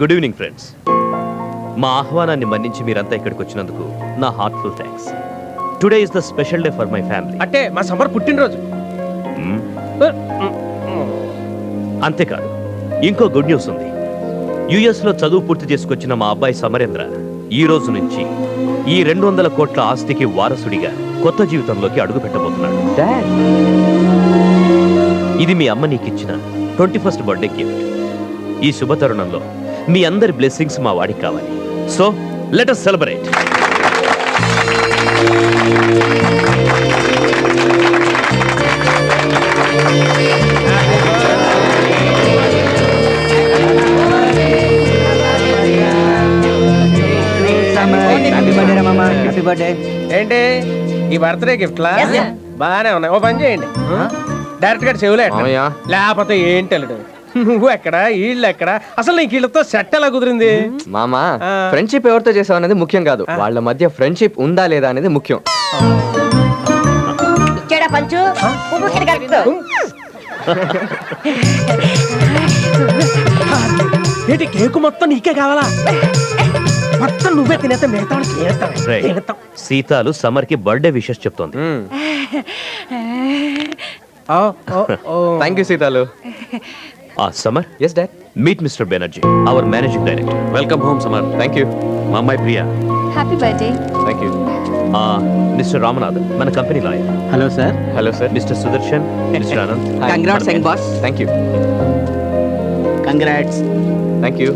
Good evening friends మా ఆహ్వానాన్ని మన్నించి మీరంతా ఇక్కడికి వచ్చినందుకు నా heartful thanks today is the special day for my family అంటే మా సమర్ పుట్టినరోజు. అంతేకాదు ఇంకో గుడ్ న్యూస్ ఉంది. యుఎస్లో చదువు పూర్తి చేసుకొచ్చిన మా అబ్బాయి సమరేంద్ర ఈ రోజు నుంచి ఈ రెండు వందల కోట్ల ఆస్తికి వారసుడిగా కొత్త జీవితంలోకి అడుగు పెట్టబోతున్నాడు. ఇది మీ అమ్మ నీకు ఇచ్చిన ట్వంటీ ఫస్ట్ బర్త్డే గిఫ్ట్ ఈ శుభ తరుణంలో మీ అందరి బ్లెస్సింగ్స్ మా వాడికి కావాలి. So let us celebrate happy birthday మామ హ్యాపీ బర్త్డే ఏంటి ఈ బర్త్డే గిఫ్ట్లా బాగానే ఉన్నాయి. ఓ పని చేయండి. డైరెక్ట్గా చెవులే. లేకపోతే ఏంటి అల్లుడు? నువ్వు ఎక్కడ? వీళ్ళు ఎక్కడ? అసలు నీకు వీళ్ళతో సెట్ ఎలా కుదిరింది? మామా. ఫ్రెండ్షిప్ ఎవరితో చేసావు అనేది ముఖ్యం కాదు. వాళ్ళ మధ్య ఫ్రెండ్షిప్ ఉందా లేదా అనేది ముఖ్యం. ఇచ్చాడా పంచు? పువ్వు ఇక్కడ కలుపుకో. ఏంటి కేకు మొత్తం నీకే కావాలా? మొత్తం నువ్వే తినేస్తే మిగతా వాళ్ళకి ఏస్తావే? రేయ్, తినేస్తాం. సీతాలు సమర్కి బర్త్డే విషెస్ చెప్తోంది. Thank you Seethalu. ఆ Samar. Yes dad meet mister Banerjee our managing director welcome home Samar. Thank you మా అమ్మాయి Priya happy birthday thank you mister Ramanathan మన company lawyer hello sir hello sir mister Sudarshan mister Anand congrats young boss thank you congrats thank you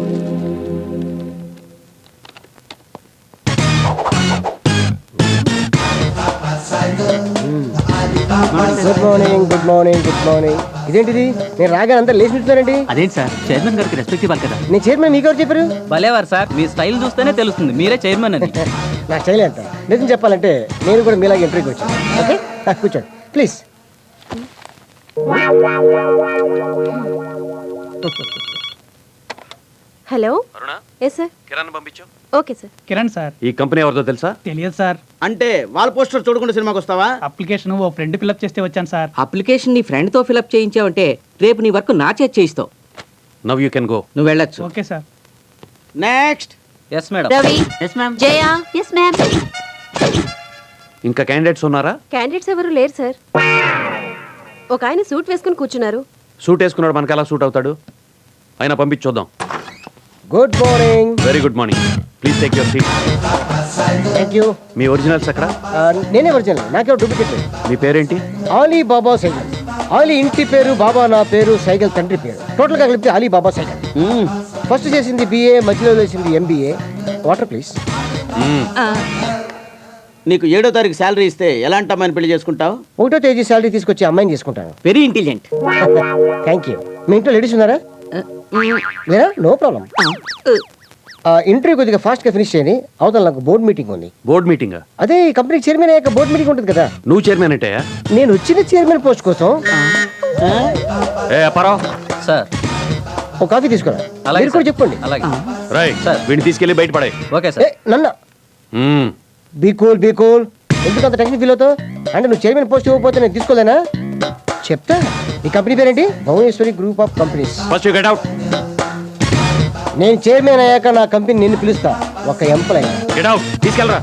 good morning good morning good morning ఇదేంటిది? నేను రాగానే అందరు లేచి అదేంటి sir? Chairman గారికి respect ఇవ్వాలి కదా. నేను చైర్మన్ మీకు ఎవరు చెప్పారు? భలేవారు సార్. మీ స్టైల్ చూస్తేనే తెలుస్తుంది. మీరే చైర్మన్ అని నా స్టైల్ ఎంత నిజం చెప్పాలంటే నేను కూడా మీలాగే ఎంట్రీకి వచ్చాను. ఓకే? కూర్చోండి. Please hello? Yes sir Kiran పంపించు. Okay sir Kiran sir. ఈ కంపెనీ ఎవరిదో తెలుసా? తెలియదు సార్. అంటే వాల్ పోస్టర్ చూడకుండా సినిమాకి వస్తావా? అప్లికేషన్ ఓ ఫ్రెండ్ ఫిల్అప్ చేస్తే వచ్చాను సార్. అప్లికేషన్ నీ ఫ్రెండ్తో ఫిలప్ చేయించావంటే రేపు నీ వర్క్ నా చేతి చేయిస్తావు. నవ్ యూ కెన్ గో నువ్వు వెళ్ళొచ్చు. Okay sir next yes madam Ravi yes ma'am Jaya yes ma'am ఇంకా క్యాండిడేట్స్ ఉన్నారా? క్యాండిడేట్స్ ఎవరు లేరు సార్ ఒక ఆయన సూట్ వేసుకుని కూర్చున్నారు. సూట్ వేసుకున్నాడు మనకి ఎలా సూట్ అవుతాడు? అయినా పంపించొద్దాం. Good morning very good morning please take your seat thank you me originals ఎక్కడ? నేనే ఒరిజినల్ నాకే డూప్లికేట్ లేదు. మీ పేరేంటి? ఆలీ బాబా సైకిల్ ఆలీ ఇంటి పేరు బాబా నా పేరు సైకిల్ తండ్రి పేరు. టోటల్గా కలిపితే ఆలీ బాబా సైకిల్ ఫస్ట్ చేసింది బిఏ మధ్యలో చేసింది ఎంబీఏ వాటర్ ప్లీజ్ నీకు ఏడో తారీఖు శాలరీ ఇస్తే ఎలాంటి అమ్మాయిని పెళ్ళి చేసుకుంటావు? ఒకటో తేదీ శాలరీ తీసుకొచ్చి అమ్మాయిని చేసుకుంటాను. వెరీ ఇంటెలిజెంట్ థ్యాంక్ యూ మీ ఇంట్లో లేడీస్ ఉన్నారా? No problem. ఇంటర్వ్యూ కొద్దిగా ఫాస్ట్గా ఫినిష్ చేయని అవతల నాకు బోర్డ్ మీటింగ్ ఉంది. బోర్డ్ మీటింగ్ అదే ఈ కంపెనీకి చైర్మన్ అయ్యాక బోర్డ్ మీటింగ్ ఉంటుంది కదా? నువ్వు చైర్మన్ అంటే నేను వచ్చిన చైర్మన్ పోస్ట్ కోసం ఏ పరో సార్. ఒక కాఫీ తీసుకురా? అలాగే కూడా సార్. చెప్పండి. అలాగే. రై వీడిని తీసుకెళ్ళి బయట పడే ఓకే ఏ సార్. నన్న. బీ కూల్ బీ కూల్ ఎందుకు అంత టెన్షన్ ఫీల్ అవుతావు? అంటే నువ్వు చైర్మన్ పోస్ట్ ఇవ్వకపోతే నేను తీసుకోలేనా? చెప్తా. ఈ కంపెనీ పేరేంటి? Bhuvaneshwari group of companies first you get out నేను చైర్మన్ అయ్యాక నా కంపెనీ నిన్ను పిలుస్తా. ఒక ఎంప్లాయ్ గెట్ అవుట్ తీసుకెళ్ళరా.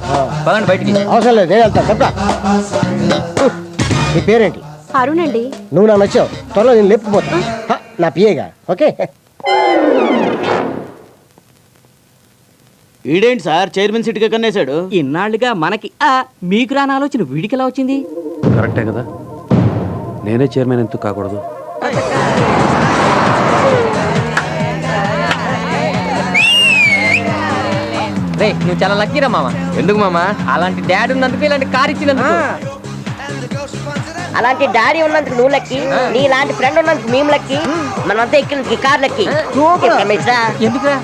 పదండి బయటికి. అవసరం లేదు నేను వెళ్తాను. చెప్తా నీ పేరేంటి? అరుణ్ అండి. నువ్వు నాకు నచ్చావు త్వరలో నేను లేపుకుపోతా. హ, నా పిఏగా ఓకే? ఈడేంటి సార్? చైర్మన్ సీట్గా కన్నేశాడు. ఇన్నాళ్ళుగా మనకి ఆ మీకు రాని ఆలోచన వీడికి ఎలా వచ్చింది? కరెక్టే కదా. నేనే చైర్మన్ ఎందుకు కాకూడదు? రే నువ్వు చాలా లక్కీరా మామ. ఎందుకు మామా? అలాంటి డాడీ ఉన్నందుకు ఇలాంటి కార్ ఇచ్చినందుకు. అలాంటి డాడీ ఉన్నందుకు నువ్వు లక్కి నీ లాంటి ఫ్రెండ్ ఉన్నందుకు మేము లక్కి మనంతా ఎక్కినందుకు కార్ లక్కి ఎందుకురా?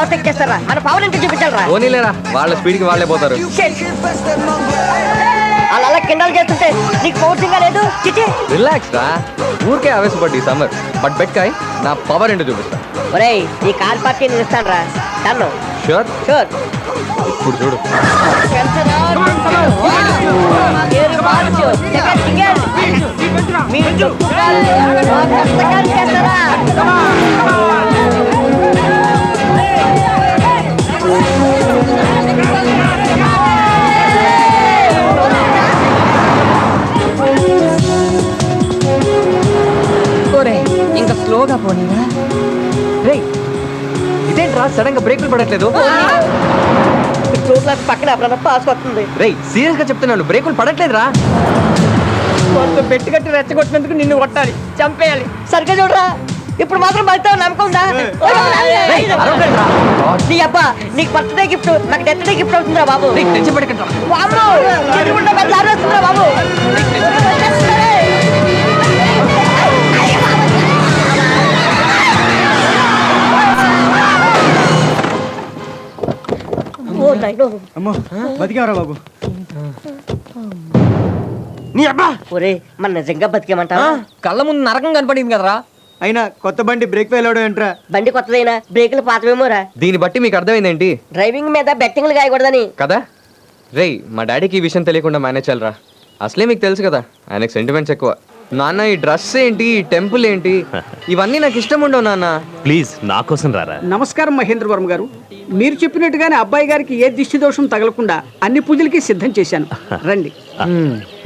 మన కార్లో ఓవర్టేక్ చేస్తారా మన పవర్ ఎంత చూపించాలరా? ఓనీలేరా వాళ్ళ స్పీడ్కి వాళ్ళే పోతారు. అలా అలా కిండలు చేస్తుంటే నీకు పౌరుషంగా లేదు? చిచి. రిలాక్స్ రా ఊరికే ఆవేశపడ్డి సమ్మర్. బట్ బెట్కాయ్ నా పవర్ ఏంటో చూపిస్తా. ఒరేయ్ ఈ కార్ పార్టీ నేను ఇస్తాను రా డన్ను షూర్? షూర్. ఇప్పుడు చూడు. మీరు ఇంకా స్లోగా పోనీరా. రే ఇదేంట్రా సడన్గా బ్రేకులు పడట్లేదు? క్లాస్ పక్కన ఎప్పుడన్నా పాస్ వస్తుంది. రే సీరియస్గా చెప్తున్నాను బ్రేకులు పడట్లేదురా. కొంచెం పెట్టి కట్టి రెచ్చగొట్టినందుకు నిన్ను కొట్టాలి చంపేయాలి. సరిగ్గా చూడరా? ఇప్పుడు మాత్రం బయట నమ్మకం ఉందా? రేయ్, అరవకండ్రా. నీ అబ్బా నీకు బర్త్డే గిఫ్ట్ నాకు డెత్ డే గిఫ్ట్ అవుతుందా బాబు. టెన్షన్. బాబు. అమ్మో బతికేవరా నీ అబ్బా! ఒరే మన నిజంగా బతికేమంటావా? కళ్ళ ముందు నరకం కనపడింది కదరా. అయినా కొత్త బండి బ్రేక్ ఫెయిల్ అవడం ఏంట్రా? బండి కొత్తదైనా? బ్రేకులు పాతవేమోరా? దీన్ని బట్టి మీకు అర్థమైందేంటి? డ్రైవింగ్ మీద బెట్టింగ్లు కాయకూడదని కదా? రేయ్ మా డాడీకి ఈ విషయం తెలియకుండా మేనేజ్ చేయాలరా. అసలే మీకు తెలుసు కదా ఆయనకు సెంటిమెంట్స్ ఎక్కువ. నాన్న ఈ డ్రెస్ ఏంటి ఈ టెంపుల్ ఏంటి? ఇవన్నీ నాకు ఇష్టం ఉండవు నాన్న. ప్లీజ్ నా కోసం రారా? నమస్కారం మహేంద్ర వర్మ గారు. మీరు చెప్పినట్టుగానే అబ్బాయి గారికి ఏ దిష్టి దోషం తగలకుండా అన్ని పూజలకి సిద్ధం చేశాను. రండి.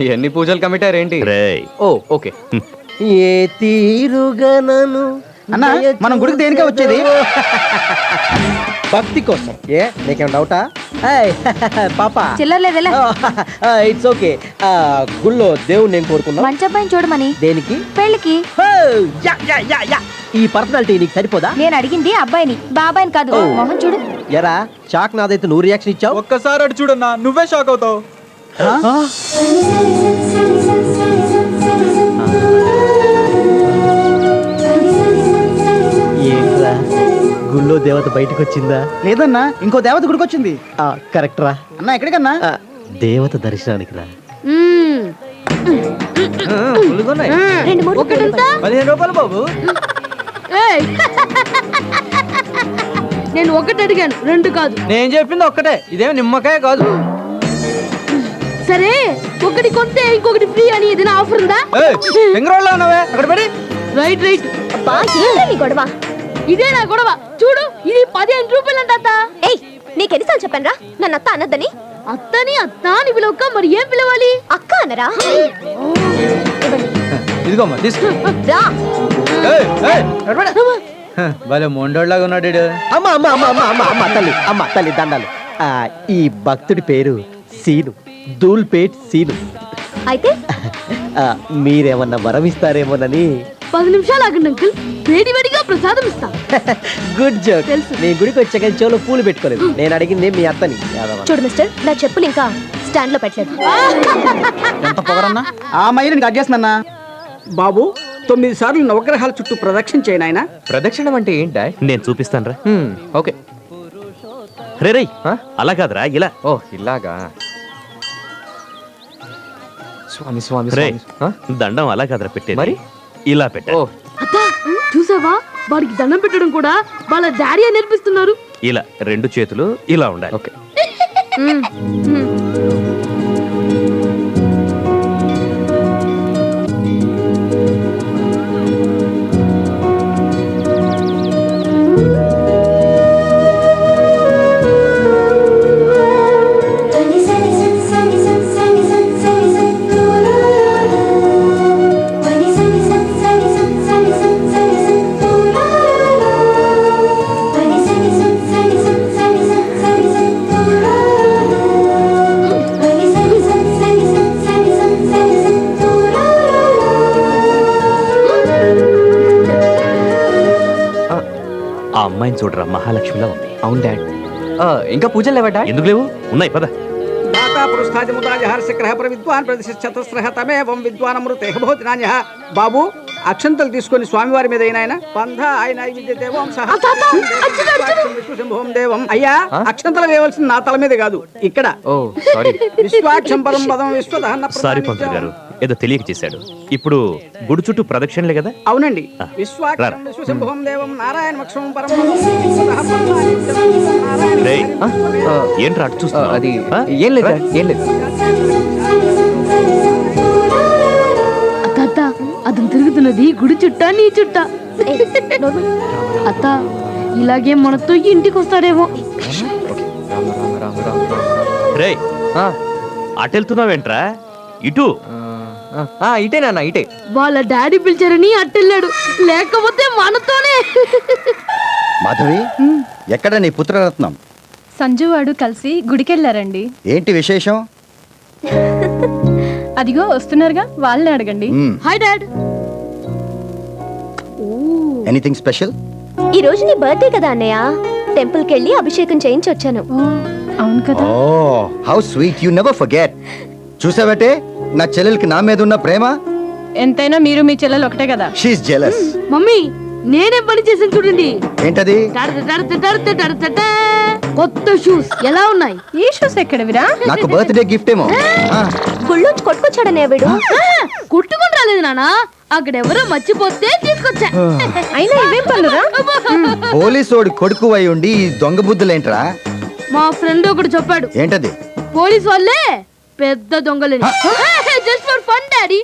ఎన్ని పూజలు కమిటారు ఏంటి రేయ్. ఓ ఓకే. ఏ తీరుగనను అన్న మనం గుడికి దేనికే వచ్చేది? భక్తి కోసం. ఏ నీకేం డౌటా? పాప. చిల్లర్లేదెలా ఇట్స్ ఓకే గుళ్ళో దేవుడు నేను కోరుకున్నా మంచి అబ్బాయిని చూడమని. దేనికి? పెళ్ళికి హో, యా, యా, యా, యా. ఈ పర్సనాలిటీ నీకు సరిపోదా? నేను అడిగింది అబ్బాయిని. బాబాయిని కాదు. మొహం చూడు. ఎరా షాక్ నాదైతే నువ్వు రియాక్షన్ ఇచ్చావు? ఒక్కసారి అటు చూడన్నా నువ్వే షాక్ అవుతావు. బయటకు వచ్చిందా లేదన్నా ఇంకో దేవత గుడికి వచ్చింది కరెక్ట్ రా. అన్న ఎక్కడికన్నా? దేవత దర్శనానికి రా. రెండు మూడు ఒకటంతా పదిహేను రూపాయలు బాబు. నేను ఒకటి అడిగాను రెండు కాదు. నేను చెప్పింది ఒక్కటే ఇదేం నిమ్మకాయ కాదు. సరే ఒకటి కొంటే ఇంకొకటి ఫ్రీ అని ఏదైనా ఆఫర్ ఉందా? బెంగళూరులో ఉన్నావే? అక్కడ పడి. Right right. ఏంటని గొడవ. ఇదే నా గొడవ? చూడు ఇది పదిహేను రూపాయలు అంట ఏయ్ నీకెన్నిసార్లు చెప్పాను రా నన్ను అత్త అనొద్దని? అత్తని అత్త అని పిలవక మరి ఏం పిలవాలి? అక్క అనరా? ఇదిగోమ్మా తీసుకో. రా. భలే మొండోళ్ళగా ఉన్నాడు ఈడు. అమ్మ అమ్మ అమ్మ అమ్మ అమ్మ అమ్మ తల్లి అమ్మ తల్లి దండాలు. ఆ, ఈ భక్తుడి పేరు సీను. దూల్పేట్ సీను. అయితే? ఆ, మీరేమన్నా వరం ఇస్తారేమోనని పది నిమిషాలు ఆగండి అంకుల్. వేడి వేడిగా ప్రసాదం ఇస్తా. గుడ్ జోక్ తెలుసు. నీ గుడికి వచ్చాక చెవులో పూలు పెట్టుకోలేదు. నేను అడిగింది మీ అత్తని. యాదవ. చూడు మిస్టర్ నా చెప్పులు ఇంకా స్టాండ్లో పెట్టలేదు. ఎంత పొగరన్నా? ఆ మైలుని కట్ చేస్తున్నా బాబు తొమ్మిది సార్లు నవగ్రహాల చుట్టూ ప్రదక్షిణ చేయను ఆయన ప్రదక్షిణం అంటే ఏంటి నేను చూపిస్తాను రా ఓకే. రే రేయ్ ఆ? అలా కాదురా ఇలా. ఓ ఇలాగా. స్వామి స్వామి రే స్వామి. ఆ? దండం అలా కాదురా పెట్టేది. మరి? ఇలా పెట్ట ఓ. అత్త చూసావా? వాడికి దండం పెట్టడం కూడా వాళ్ళ డాడీ నేర్పిస్తున్నారు. ఇలా రెండు చేతులు ఇలా ఉండాలి. ఓకే. అవును డాడ్ ఇంకా పూజలు లేవా డాడ్ ఎందుకు లేవు? ఉన్నాయి పద. దాతా పురుషాదిముదాజహార శక్రః ప్రవిద్వాన్ ప్రతిష్ఠతస్రః తమేవం విద్వానమృతే భవతి నాన్యః. బాబు అక్షంతలు తీసుకొని స్వామివారి మీద అయినా ఆయన పంధ ఆయన దేవం సహ. విశ్వశంభోం దేవం. అయ్యా అక్షంతలు వేయవలసింది నా తల మీద కాదు ఇక్కడ. ఓ సారీ. విశ్వాక్షం పదం పదం విశ్వదహన సారీ పంతులు గారు. ఏదో తెలియక చేశాడు. ఇప్పుడు గుడి చుట్టూ ప్రదక్షిణలే కదా? అవునండి. విశ్వాక్షం దేవం నారాయణ మక్షం పరం ఆ, ఏంట్రా అటు చూస్తున్నావు? అది? ఏం లేదు ఏం లేదు. అతను తిరుగుతున్నది గుడి చుట్టా నీ చుట్టా. అత్త ఇలాగే మనతో ఇంటికి వస్తాడేమో అటెళ్తున్నావేంట్రా ఇటు. ఆ, ఆ, ఆ, ఇటే నాన్న ఇటే. వాళ్ళ డాడీ పిలిచారని అట్టెళ్ళాడు. లేకపోతే మనతోనే. మాధవి ఎక్కడ నీ పుత్రరత్నం? సంజు వాడు కలిసి గుడికెళ్ళారండి. ఏంటి విశేషం? అదిగో వస్తున్నారుగా. వాళ్ళని అడగండి. Hi dad. ఎనీథింగ్ స్పెషల్ ఈ రోజు నీ బర్త్డే కదా అన్నయ్య. టెంపుల్కి వెళ్ళి అభిషేకం చేయించి వచ్చాను. అవును కదా. ఓ how sweet you never forget చూసావటే? నా చెల్లెలకి నా మీద ఉన్న ప్రేమ? ఎంతైనా మీరు మీ చెల్లెలు ఒకటే కదా. షీఈ్ జెలస్ మమ్మీ నేనే పని చేసిన చూడండి. ఏంటది. కొత్త షూస్ ఎలా ఉన్నాయి? ఈ షూస్ ఎక్కడవిరా? నాకు బర్త్డే గిఫ్ట్ ఏమో. ఆ, గుళ్ళోంచి కొట్టుకొచ్చాడనే వీడు. కుట్టుకుని రాలేదు నానా. అక్కడ ఎవరో మర్చిపోతే తీసుకొచ్చా. అయినా ఇవేం పనురా పోలీసోడి కొడుకు అయి ఉండి ఈ దొంగ బుద్ధులేంట్రా? మా ఫ్రెండ్ ఒకడు చెప్పాడు. ఏంటది? పోలీస్ వాళ్ళే పెద్ద దొంగలని. Just for fun daddy